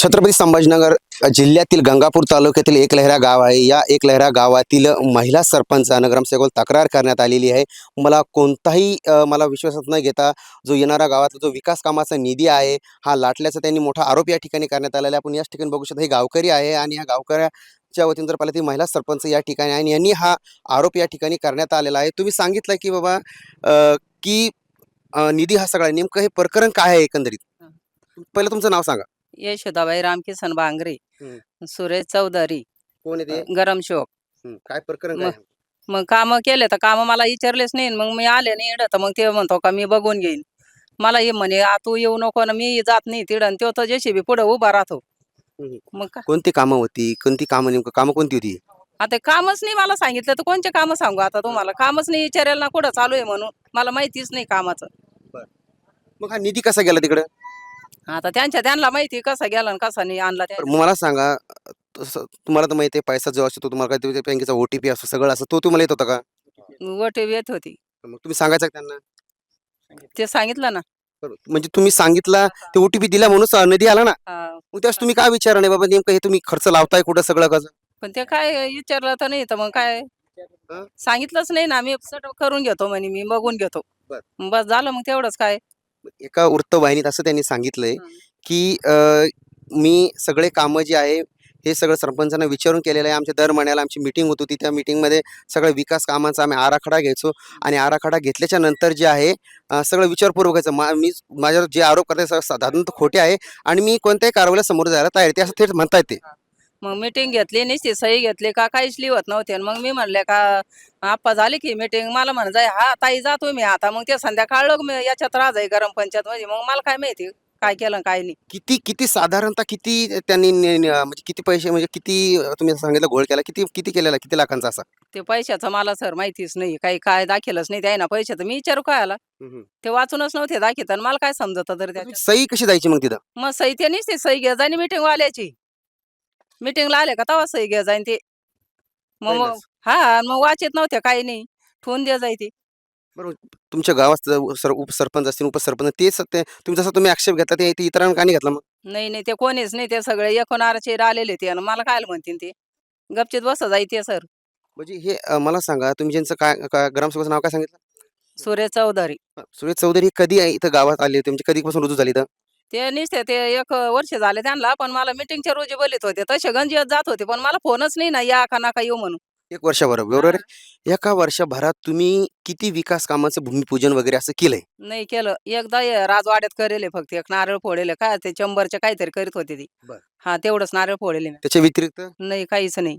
छत्रपती संभाजीनगर जिल्ह्यातील गंगापूर तालुक्यातील एकलहरा गाव आहे. या एकलहरा गावातील महिला सरपंचानं ग्रामसेवकाला तक्रार करण्यात आलेली आहे. मला कोणताही मला विश्वासात न घेता जो येणारा गावातला जो विकास कामाचा निधी आहे हा लाटल्याचा त्यांनी मोठा आरोप या ठिकाणी करण्यात आलेला आहे. आपण याच ठिकाणी बघू शकता हे गावकरी आहे आणि या गावकऱ्याच्या वतीने जर पाहिलं ती महिला सरपंच या ठिकाणी आहे आणि यांनी हा आरोप या ठिकाणी करण्यात आलेला आहे. तुम्ही सांगितलं की बाबा की निधी हा सगळा नेमकं हे प्रकरण काय आहे एकंदरीत? पहिलं तुमचं नाव सांगा. यशोदाबाई रामकिसन बांगरे. सुरेश चौधरी कोण आहे ते गरम शोक. हं, काय प्रकरण मग- काय आहे? मग काम केले तर काम मला विचारलेच नाही. मग मी आले नाही इकडं तर मग ते म्हणतो का मी बघून घेईन. मला हे म्हणे "आ, तू येऊ नको ना मी जात नाही तिडं तो तर जेसीबी पुढे उभा राहतो. हम्म. मग काय कोणती कामं होती? कोणती कामं नेमकं? कामं कोणती होती? आता कामच नाही मला सांगितलं. तर कोणचे काम सांगू आता तुम्हाला? कामच नाही विचारायला ना कुठं चालू आहे म्हणून. मला माहितीच नाही कामाचं. मग हा निधी कसा गेला तिकडं? आता त्यांच्या त्यांना माहिती कसा गेला आणि कसा नाही आणला त्या तर मग मला सांगा तसं तुम्हाला तर माहिती आहे पैसा जो असतो तो तुम्हाला काय बँकेचा ओटीपी असतो सगळं असं तो तुम्हाला येत होता का? वटे येत होती. तर मग तुम्ही सांगायचं का त्यांना? ते सांगितलं ना. म्हणजे तुम्ही सांगितलं ते ओटीपी दिला म्हणून निधी आला ना? हा. मग त्यावेळेस तुम्ही काय विचारा नाही बाबा नेमकं हे तुम्ही खर्च लावताय कुठं सगळं कसं? पण ते काय विचारलं तर नाही तर मग काय? हं? सांगितलंच नाही ना मी सट करून घेतो म्हणे मी बघून घेतो. बर. बस झालं मग तेवढंच काय? एका वृत्तवाहिनीत असं त्यांनी सांगितलंय. की अं, मी सगळे कामं जे आहे हे सगळं सरपंचांना विचारून केलेलं आहे. आमच्या दर महिन्याला आमची मिटिंग होत होती. त्या मिटिंगमध्ये सगळं विकास कामांचा आम्ही आराखडा घ्यायचो आणि आराखडा घेतल्याच्या नंतर जे आहे अं, सगळं विचारपूर्वक व्हायचं. मा मी माझ्यावर जे आरोप करते सगळं साधारणतः खोटे आहे आणि मी कोणत्याही कारवाईला समोर जायला तयार आहे. ते असं थेट म्हणता येते मग मीटिंग घेतली नुसती सही घेतली का काहीच लिहत नव्हते. आणि मग मी म्हणले का आप्पा झाली की मीटिंग मला म्हण जाय हा ताई जातो मी आता. मग ते संध्याकाळ मी याच्यात राह जाई गरम पंचायत मध्ये मग मला काय माहिती काय केलं काय नाही. किती किती साधारणतः किती त्यांनी ने- ने- म्हणजे किती पैसे म्हणजे किती तुम्ही सांगितलं घोळ केला किती किती केलेला किती लाखांचा असा? ते पैशाचं मला सर माहितीच नाही. काही काय दाखलच नाही द्याय ना पैसे तर मी विचारू काय आला? ते वाचूनच नव्हते दाखवत आणि मला काय समजत तर त्याच्यात? सही कशी जायची मग तिथं? मग सही ते नुसती सही घ्या जाईन मीटिंग वाल्याची. मीटिंगला आले का तेव्हा सही घ्या जाईन ते. मग मग पहिलंच. हा मग वाचत नव्हते काही नाही. ठेवून द्या जाय ते. तुमच्या गावात सर उपसरपंच असतील उपसरपंच ते स- ते तुम्ही जसं तुम्ही आक्षेप घेतला ते ते इतरांना का नाही घेतला मग? नाही नाही ते कोणीच नाही ते सगळे एकोणाराचे आलेले ते आणि मला काय म्हणतील ते? गपचित बस जाय ते सर. म्हणजे हे अं, मला सांगा तुम्ही ज्यांचं काय काय ग्रामसेवकाचं नाव काय सांगितलं? सुरेश चौधरी. अं, सुरेश चौधरी कधी आहे इथं गावात आले होते? म्हणजे कधीपासून रुजू झाली इथं? ते नुसते ते एक वर्ष झाले त्यांना पण मला मिटिंगच्या रोजी बोलत होते तसे गंजीत जात होते पण मला फोनच नाही ना या का नका येऊ म्हणून. एक वर्षाभर बरोबर आहे. एका वर्षभरात तुम्ही किती विकास कामाचं भूमिपूजन वगैरे असं केलंय? नाही केलं. एकदा हे राजवाड्यात करेले फक्त एक नारळ फोडेले काय ते चंबरचे काहीतरी करीत होते ती. बर. हा तेवढंच नारळ फोडेले मी. त्याच्या व्यतिरिक्त? नाही काहीच नाही.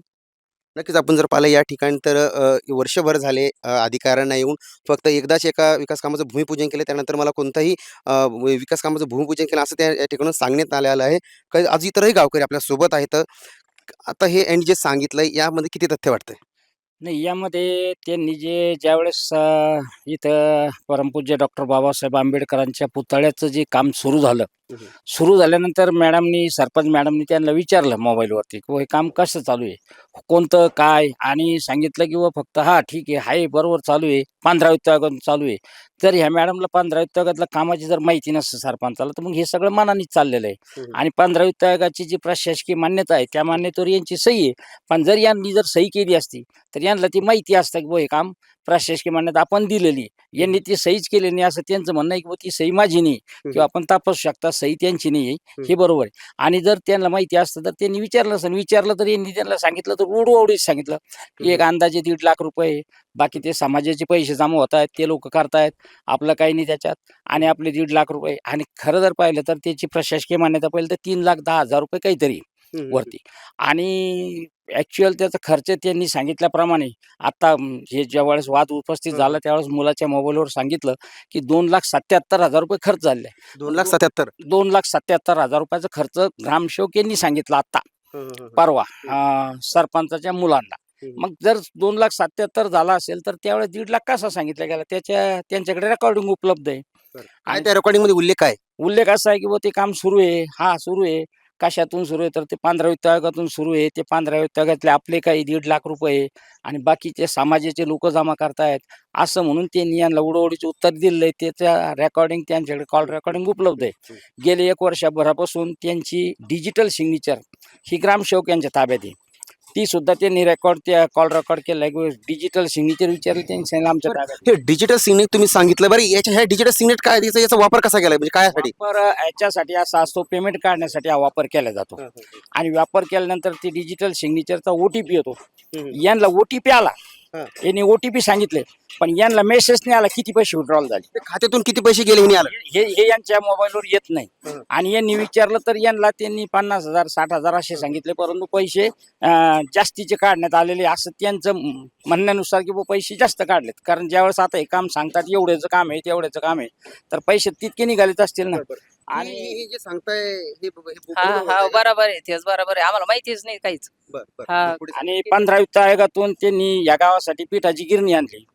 नक्कीच आपण जर पाहिलं या ठिकाणी तर अ, वर्षभर झाले अ, अधिकाऱ्यांना येऊन फक्त एकदाच एका विकास कामाचं भूमिपूजन केलं. त्यानंतर मला कोणताही अ, विकास कामाचं भूमिपूजन केलं असं त्या या ठिकाणून सांगण्यात आलेलं आहे. काही आज इतरही गावकरी आपल्यासोबत आहेत. आता हे यांनी जे सांगितलंय यामध्ये किती तथ्य वाटतंय? नाही यामध्ये त्यांनी जे ज्यावेळेस अ, इथं परमपूज्य डॉक्टर बाबासाहेब आंबेडकरांच्या पुतळ्याचं जे काम सुरू झालं सुरू झाल्यानंतर मॅडमनी सरपंच मॅडमनी त्यांना विचारलं मोबाईलवरती की "बुवा हे काम कसं चालू आहे? कोणतं काय? आणि सांगितलं की बुवा फक्त हा ठीक आहे हाय बरोबर चालू आहे पंधरा वित्तागत चालू आहे. तर ह्या मॅडमला पंधरा वित्तागतला कामाची जर माहिती नसतं सरपंचाला तर मग हे सगळं मनानेच चाललेलं आहे. आणि पंधरा वित्तागाची जी प्रशासकीय मान्यता आहे त्या मान्यतेवर यांची सही आहे. पण जर यांनी जर सही केली असती तर यांना ती माहिती असतं की हे काम प्रशासकीय मान्यता आपण दिलेली. यांनी ती सहीच केली नाही असं त्यांचं म्हणणं आहे की ती सही माझी नाही. किंवा आपण तपासू शकता सही त्यांची नाही आहे. हे बरोबर आहे. आणि जर त्यांना माहिती असतं तर त्यांनी विचारलं असं. विचारलं तर यांनी त्यांना सांगितलं तर उडवडीच सांगितलं. की एक अंदाजे दीड लाख रुपये बाकी ते समाजाचे पैसे जमा होत आहेत ते लोक करतायत. आपलं काही नाही त्याच्यात. आणि आपले दीड लाख रुपये. आणि खरं जर पाहिलं तर त्याची प्रशासकीय मान्यता पाहिलं तर तीन लाख दहा हजार रुपये काहीतरी. वरती. आणि ॲक्च्युअल त्याचा खर्च त्यांनी सांगितल्याप्रमाणे आता हे ज्यावेळेस वाद उपस्थित. झाला त्यावेळेस मुलाच्या मोबाईलवर सांगितलं की दोन लाख सत्याहत्तर हजार रुपये खर्च झाले. दोन लाख सत्याहत्तर. दोन लाख सत्याहत्तर हजार रुपयाचा खर्च ग्रामसेवक यांनी सांगितलं आता. परवा सरपंचाच्या मुलांना. मग जर दोन लाख सत्याहत्तर झाला असेल तर त्यावेळेस दीड लाख कसा सांगितलं गेला? त्याच्या त्यांच्याकडे रेकॉर्डिंग उपलब्ध आहे. काय त्या रेकॉर्डिंगमध्ये उल्लेख काय? उल्लेख असा आहे की ते काम सुरू आहे. हा सुरू आहे. कशातून सुरू आहे? तर ते पंधरा वित्त आयोगातून सुरू आहे. ते पंधरा वित्त आयोगातले आपले काही दीड लाख रुपये आणि बाकीचे समाजाचे लोक जमा करतायत. असं म्हणून त्यांनी यांना उडवडीचे उत्तर दिलेलं आहे. त्याच्या रेकॉर्डिंग त्यांच्याकडे कॉल रेकॉर्डिंग उपलब्ध आहे. गेले एक वर्षभरापासून त्यांची डिजिटल सिग्नेचर ही ग्रामसेवक यांच्या ताब्यात आहे. ती सुद्धा त्यांनी रेकॉर्ड त्या कॉल रेकॉर्ड केला डिजिटल सिग्नेचर विचारलं त्यांनी आमच्या. हे डिजिटल सिग्नेट तुम्ही सांगितलं. बरं याच्या ह्या डिजिटल सिग्नेट काय याचा याचा वापर कसा केलाय? म्हणजे काय साठी वापर याच्यासाठी असा असतो पेमेंट काढण्यासाठी हा वापर केला जातो. आणि वापर केल्यानंतर ती डिजिटल सिग्नेचरचा ओटीपी येतो. यांना ओटीपी आला. यांनी ओटीपी सांगितले. पण यांना मेसेज नाही आला किती पैसे विड्रॉल झाले. खात्यातून किती पैसे गेले हे आलं? हे हे यांच्या मोबाईलवर येत नाही. आणि यांनी विचारलं तर यांना त्यांनी पन्नास हजार साठ हजार असे सांगितले. परंतु पैसे अं, जास्तीचे काढण्यात आलेले असं त्यांचं म- म्हणण्यानुसार की बुवा पैसे जास्त काढलेत. कारण ज्यावेळेस आता हे काम सांगतात एवढ्याचं काम आहे तेवढ्याचं काम आहे. तर पैसे तितके निघालेत असतील ना. आणि हे जे सांगताय हे हे बरोबर आहे का? बरोबर आहे तेच बरोबर आहे आम्हाला माहितीच नाही काहीच बरं, बरं. हा. पुढे आणि पंधरा वित्त आयोगातून त्यांनी या गावासाठी पिठाची गिरणी आणली.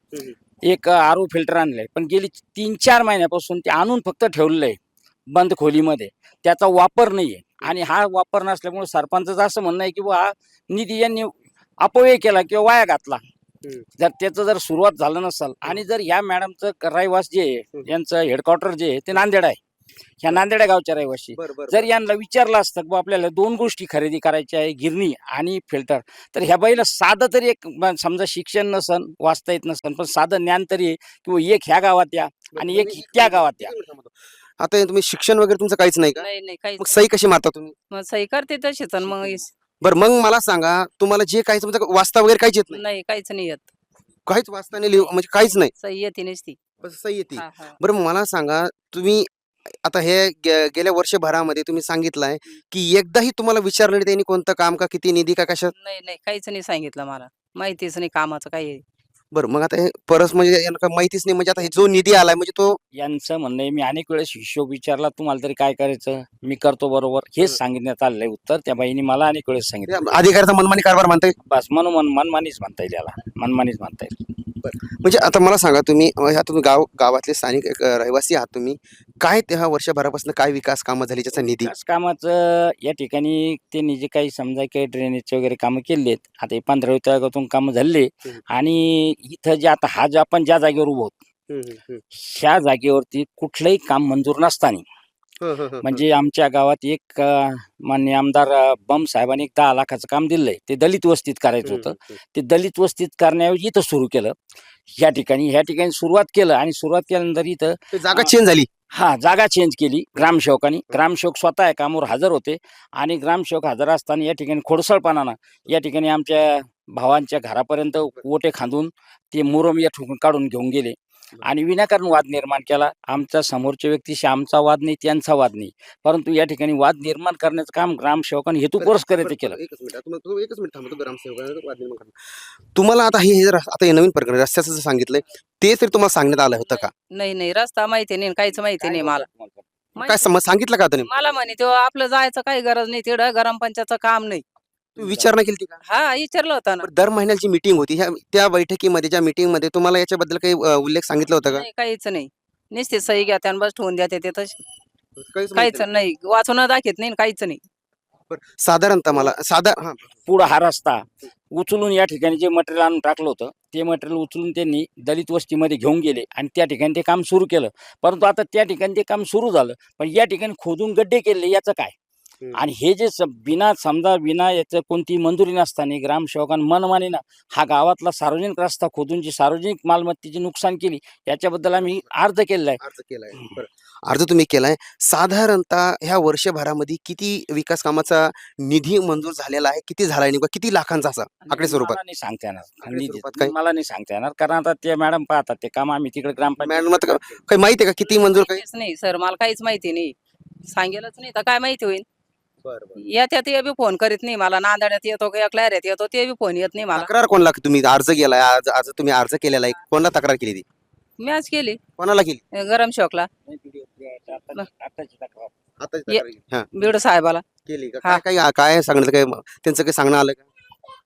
एक आर फिल्टर आणलंय पण गेली तीन चार महिन्यापासून ते आणून फक्त ठेवलेलं आहे बंद खोलीमध्ये त्याचा वापर नाहीये आणि हा वापर नसल्यामुळे सरपंचाचं असं म्हणणं आहे की बुवा हा निधी यांनी अपव्यय केला किंवा वाया घातला. जर त्याचं जर सुरुवात झालं नसेल आणि जर या मॅडमचं रहिवास जे आहे. यांचं हेडक्वार्टर जे आहे ते नांदेड आहे ह्या नांदेड गावच्या बरं, बरं, जर बरं. यांना विचारलं असतं की आपल्याला दोन गोष्टी खरेदी करायच्या आहे गिरणी आणि फिल्टर तर ह्या बाईला साधं तरी एक म- समजा शिक्षण नसन वाचता येत नसन पण साधं ज्ञान तरी आहे की बुवा एक ह्या गावात या आणि एक त्या गावात या. आता हे तुम्ही शिक्षण वगैरे तुमचं काहीच नाही का? नाही नाही काहीच मग. सही कशी मारता तुम्ही? मग सही करते तशीच आणि मग इस- बरं मग मला सांगा तुम्हाला जे काही समजा वाचता वगैरे काहीच येत नाही? नाही काहीच नाही येत. काहीच वाचता नाही लिहू म्हणजे काहीच नाही? सही येते नसती. बस सही येते. हा, हा. बरं मला सांगा तुम्ही आता हे गे- गेल्या वर्षभरामध्ये तुम्ही सांगितलंय की एकदाही तुम्हाला विचारलं नाही त्यांनी कोणतं काम का किती निधी का कशा नाही नाही काहीच नाही सांगितलं मला. माहितीच नाही कामाचं काही. आहे. बरं मग आता हे परस म्हणजे यांना काय माहितीच नाही म्हणजे आता हे जो निधी आलाय म्हणजे तो यांचं म्हणणं आहे मी अनेक वेळेस हिशोब विचारला तुम्हाला तरी काय करायचं? मी करतो बरोबर. हेच हं. सांगण्यात आहे उत्तर. त्या बाईने मला अनेक वेळेस सांगितलं. अधिकाऱ्याचा मनमानी कारभार म्हणताय बस म्हणून मन मनमानीच म्हणता येईल याला मनमानीच म्हणता येईल म्हणजे आता मला सांगा तुम्ही अं, ह्या तुम्ही गाव गावातले स्थानिक एक, अं, रहिवासी आहात तुम्ही. काय त्या वर्षभरापासून काय विकास कामं झाली ज्याचा निधी? विकास कामाचं या ठिकाणी त्यांनी जे काही समजा काही ड्रेनेजचे वगैरे कामं केली आहेत आता हे पंधरा विभागातून कामं झाले हम्म. आणि इथं जे आता हा जो आपण ज्या जागेवर उभो आहोत, ह्या जागेवरती कुठलंही काम मंजूर नसताना म्हणजे आमच्या गावात एक अं, माननीय आमदार अं, बम साहेबांनी एक दहा लाखाचं काम दिलंय ते दलित वस्तीत करायचं होतं. ते दलित वस्तीत करण्याऐवजी इथं सुरू केलं. ह्या ठिकाणी ह्या ठिकाणी सुरुवात केलं आणि सुरुवात केल्यानंतर इथं ते जागा चेंज झाली. हा जागा चेंज केली ग्रामसेवकांनी. ग्रामसेवक स्वतः कामावर हजर होते आणि ग्रामसेवक हजर असताना या ठिकाणी खोडसळपणानं या ठिकाणी आमच्या भावांच्या घरापर्यंत ओटे खांदून ते मुरम या ठिकाणी काढून घेऊन गेले. आणि विनाकारण वाद निर्माण केला. आमचा समोरच्या व्यक्तीशी आमचा वाद नाही त्यांचा वाद नाही. परंतु या ठिकाणी वाद निर्माण करण्याचं काम ग्रामसेवकांनी हेतू पुरस्कर केलं. एकच मिनिट आता तुम्ही- एकच मिनिट थांबा, तो ग्रामसेवकाचा वाद निर्माण करणार. तुम्हाला आता हे हे जर आता हे नवीन प्रकरण रस्त्याचं जे सांगितलंय ते तरी तुम्हाला सांगण्यात आलं होतं का? नाही नाही रस्ता माहिती नाही काहीच माहिती नाही मला. काय माहिती- सम- सांगितलं का आता नेमकं? मला म्हणे तेव्हा आपलं जायचं काही गरज नाही तिकडं ग्रामपंचायतचं काम नाही. तुम्ही विचारणा केली का? हा विचारलं होतं ना. बरं, दर महिन्याची मीटिंग होती ह्या त्या बैठकीमध्ये ज्या मीटिंगमध्ये तुम्हाला याच्याबद्दल काही अं, उल्लेख सांगितलं होता का? नाही काहीच नाही. नुसते सही घ्या आणि बस ठेवून द्या ते काहीच काहीच नाही. वाचून दाखवत नाही काहीच नाही. साधारणतः मला साधारण हा. पुढं हा रस्ता. उचलून या ठिकाणी जे मटेरियल आणून टाकलं होतं ते मटेरियल उचलून त्यांनी दलित वस्तीमध्ये घेऊन गेले आणि त्या ठिकाणी ते काम सुरू केलं. परंतु आता त्या ठिकाणी ते काम सुरू झालं पण या ठिकाणी खोदून गड्डे केले याचं काय. आणि हे जे बिना समजा बिना याचं कोणती मंजुरी नसताना ग्रामसेवकांनी मनमानीनं हा गावातला सार्वजनिक रस्ता खोदून जी सार्वजनिक मालमत्तेची नुकसान केली याच्याबद्दल आम्ही अर्ज केलेला आहे अर्ज केलाय. अर्ज तुम्ही केलाय. साधारणतः ह्या वर्षभरामध्ये किती विकास कामाचा निधी मंजूर झालेला आहे? किती झालाय नेमका? किती लाखांचा असा? आकडे स्वरूपात. नाही सांगता येणार. निधी-? मला नाही सांगता येणार. कारण आता ते मॅडम पाहतात ते काम आम्ही तिकडे ग्रामपंचायत काही माहिती आहे का? किती मंजूर काही काहीच नाही सर मला काहीच माहिती नाही. सांगेलच नाही तर काय माहिती होईल? येत्या ते बी फोन करीत नाही मला. नांदड्यात येतो किंवा क्लॅऱ्यात येतो ते बी फोन येत नाही मला. तक्रार कोणाला तुम्ही? अर्ज केलाय आज आज तुम्ही अर्ज केलेला आहे. कोणाला तक्रार केली ती? मॅच केली. कोणाला केली? गरम शोकला. आताची तक्रार. आता ये- हा. बीड साहेबाला. केली का? हा. काय काय काय काय त्यांचं काही सांगणं आलं का?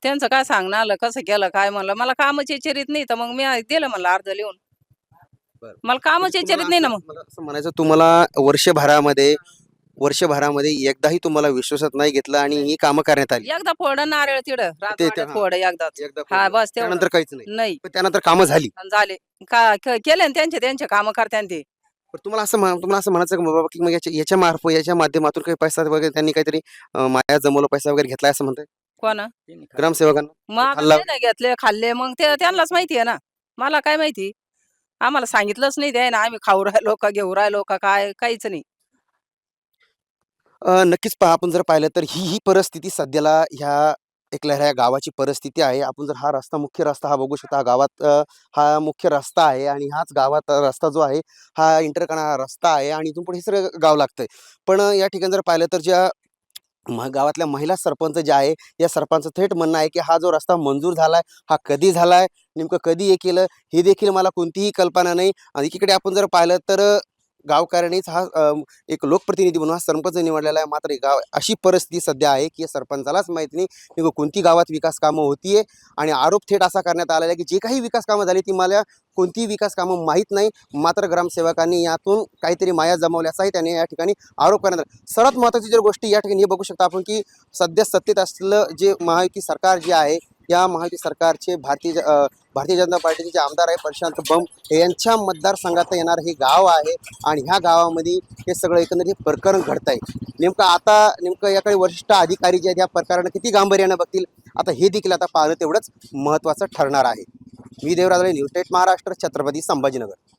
त्यांचं काय सांगणं आलं? कसं केलं काय म्हणलं? मला कामच विचारित नाही तर मग मी दिलं म्हणलं अर्ज लिहून. बरं. मला कामच म्हणजे विचारित नाही ना मग. तुम्हाला असं- मला असं म्हणायचं तुम्हाला वर्षभरामध्ये वर्षभरामध्ये एकदाही तुम्हाला विश्वासात नाही घेतलं आणि ही कामं करण्यात आली. एकदा फोड नारळ तिड. हा. फोड एकदा हा. बस तेवढं. त्यानंतर काहीच नाही. नाही. पण त्यानंतर कामं झाली. आणि झाले. का क- केले ना त्यांचे त्यांचे काम करते ते. पण तुम्हाला असं तुम्हाला असं म्हणायचं का बाबा की मग याच्या याच्या मार्फत याच्या माध्यमातून काही पैसा वगैरे त्यांनी काहीतरी अं, माया जमवलं पैसा वगैरे घेतलाय असं म्हणताय? कोण? ग्रामसेवकांना? मग खाल्ला? नाही घेतले खाल्ले. मग ते त्यांनाच माहिती आहे ना. मला काय माहिती? आम्हाला सांगितलंच नाही द्याय ना. आम्ही खाऊ राहिलो का घेऊ राहिलो का काय काहीच नाही. अ, नक्कीच पहा आपण जर पाहिलं तर ही ही परिस्थिती सध्याला ह्या एकल्या ह्या गावाची परिस्थिती आहे. आपण जर हा रस्ता मुख्य रस्ता हा बघू शकता हा गावात अ, हा मुख्य रस्ता आहे आणि हाच गावात रस्ता जो आहे हा इंटरकणा हा रस्ता आहे आणि इथून पुढे हे सगळं गाव लागतंय. पण अ, या ठिकाणी जर पाहिलं तर ज्या म- गावातल्या महिला सरपंच जे आहे या सरपंच थेट म्हणणं आहे की हा जो रस्ता मंजूर झालाय हा कधी झालाय नेमकं कधी हे केलं हे देखील मला कोणतीही कल्पना नाही. आणि एकीकडे आपण जर पाहिलं तर अ, गावकारणीच हा एक लोकप्रतिनिधी म्हणून हा सरपंच निवडलेला आहे. मात्र गाव अशी परिस्थिती सध्या आहे की या सरपंचालाच माहीत नाही. नेमकं कोणती गावात विकास कामं होतीये आणि आरोप थेट असा करण्यात आलेला आहे की जे काही विकास कामं झाली ती मला कोणतीही विकास कामं माहीत नाही. मात्र ग्रामसेवकांनी यातून काहीतरी माया जमवल्याचाही त्याने या ठिकाणी आरोप करण्यात आला. सर्वात महत्त्वाची जर गोष्टी या ठिकाणी हे बघू शकता आपण की सध्या सत्तेत असलेलं जे महायुती सरकार जे आहे या महायुती सरकारचे भारतीय ज- भारतीय जनता पार्टीचे जे आमदार आहे प्रशांत बंब यांच्या मतदारसंघात येणार हे गाव आहे आणि ह्या गावामध्ये हे सगळं एकंदरीत हे प्रकरण घडत आहे नेमकं आता नेमकं याकडे वरिष्ठ अधिकारी जे आहेत या प्रकारानं किती गांभीर्यानं बघतील? आता हे देखील आता पाहणं तेवढंच महत्त्वाचं ठरणार आहे. मी देवराजळे न्यूज स्टेट महाराष्ट्र छत्रपती संभाजीनगर.